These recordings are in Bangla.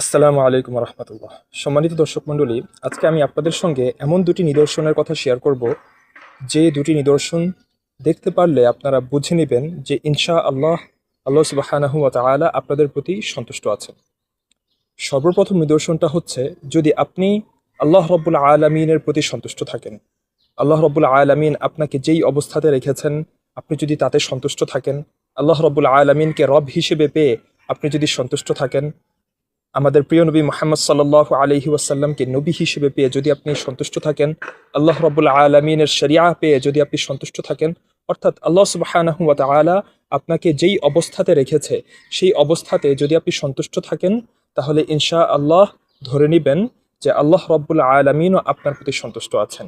আসসালামু আলাইকুম রহমতুল্লাহ। সম্মানিত দর্শক মণ্ডলী, আজকে আমি আপনাদের সঙ্গে এমন দুটি নিদর্শনের কথা শেয়ার করব। যে দুটি নিদর্শন দেখতে পারলে আপনারা বুঝে নেবেন যে ইনশা আল্লাহ আল্লাহ সুবাহানাহু তাআলা আপনাদের প্রতি সন্তুষ্ট আছেন। সর্বপ্রথম নিদর্শনটা হচ্ছে, যদি আপনি আল্লাহ রব্বুল আলমিনের প্রতি সন্তুষ্ট থাকেন, আল্লাহ রব্বুল আলমিন আপনাকে যেই অবস্থাতে রেখেছেন, আপনি যদি তাতে সন্তুষ্ট থাকেন, আল্লাহ রব্বুল আলমিনকে রব হিসেবে পেয়ে আপনি যদি সন্তুষ্ট থাকেন আমাদের প্রিয় নবী মোহাম্মদ সাল্লাহ আলহি ওয়াসাল্লামকে নবী হিসেবে পেয়ে যদি আপনি সন্তুষ্ট থাকেন, আল্লাহ রবুল্লা আলমিনের শরিয়া পেয়ে যদি আপনি সন্তুষ্ট থাকেন, অর্থাৎ আল্লাহ সুবাহানাহু ওয়া তাআলা আপনাকে যেই অবস্থাতে রেখেছে, সেই অবস্থাতে যদি আপনি সন্তুষ্ট থাকেন, তাহলে ইনশা আল্লাহ ধরে নেবেন যে আল্লাহ রব্বুল্লা আলমিনও আপনার প্রতি সন্তুষ্ট আছেন।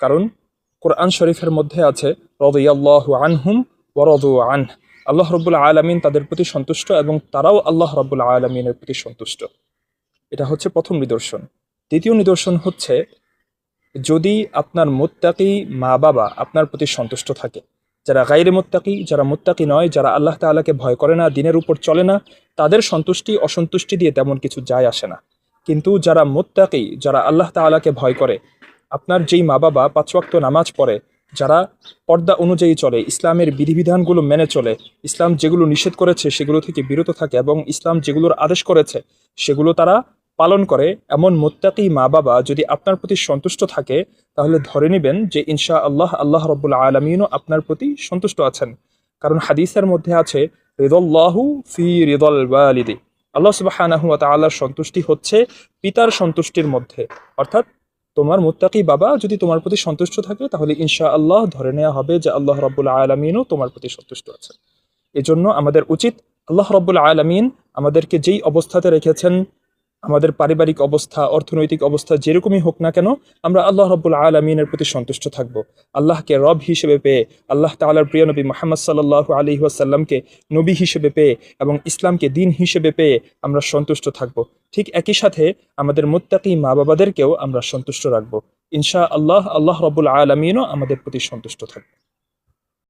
কারণ কোরআন শরীফের মধ্যে আছে, রদিয়াল্লাহু আনহুম ওরদু আন আল্লাহ রব্বুল আলমিন তাদের প্রতি সন্তুষ্ট এবং তারাও আল্লাহ রব্বুল আলমিনের প্রতি সন্তুষ্ট। এটা হচ্ছে প্রথম নিদর্শন। দ্বিতীয় নিদর্শন হচ্ছে, যদি আপনার মোত্তাকি মা বাবা আপনার প্রতি সন্তুষ্ট থাকে, যারা গাইরে মোত্তাকি, যারা মোত্তাকি নয়, যারা আল্লাহ তাআলাকে ভয় করে না, দিনের উপর চলে না, তাদের সন্তুষ্টি, অসন্তুষ্টি দিয়ে তেমন কিছু যায় আসে না। কিন্তু যারা মোত্তাকি, যারা আল্লাহ তাআলাকে ভয় করে, আপনার যেই মা বাবা পাঁচ ওয়াক্ত নামাজ পড়ে যারা পর্দা অনুযায়ী চলে, ইসলামের বিধিবিধানগুলো মেনে চলে, ইসলাম যেগুলো নিষেধ করেছে সেগুলো থেকে বিরত থাকে এবং ইসলাম যেগুলোর আদেশ করেছে সেগুলো তারা পালন করে, এমন মোত্তাকি মা বাবা যদি আপনার প্রতি সন্তুষ্ট থাকে, তাহলে ধরে নেবেন যে ইনশা আল্লাহ আল্লাহ রব্বুল আলমিনও আপনার প্রতি সন্তুষ্ট আছেন। কারণ হাদিসের মধ্যে আছে, রিদল্লাহু ফি রিদল আল্লাহ তাআলার সন্তুষ্টি হচ্ছে পিতার সন্তুষ্টির মধ্যে। অর্থাৎ তোমার মুত্তাকি বাবা যদি তোমার প্রতি সন্তুষ্ট থাকে, তাহলে ইনশা আল্লাহ ধরে নেওয়া হবে যে আল্লাহ রব্বুল আলমিনও তোমার প্রতি সন্তুষ্ট আছে। এজন্য আমাদের উচিত আল্লাহ রব্বুল আলমিন আমাদেরকে যেই অবস্থাতে রেখেছেন, আমাদের পারিবারিক অবস্থা, অর্থনৈতিক অবস্থা যেরকমই হোক না কেন, আমরা আল্লাহ রব্বুল আলমিনের প্রতি সন্তুষ্ট থাকব। আল্লাহকে রব হিসেবে পেয়ে, আল্লাহ তালার প্রিয় নবী মোহাম্মদ সাল্লাহ আলী ওয়াসাল্লামকে নবী হিসেবে পেয়ে এবং ইসলামকে দিন হিসেবে পেয়ে আমরা সন্তুষ্ট থাকব। ঠিক একই সাথে আমাদের মুত্তাকি মা বাবাদেরকেও আমরা সন্তুষ্ট রাখব। ইনশা আল্লাহ আল্লাহ রবুল আলমিনও আমাদের প্রতি সন্তুষ্ট থাকবে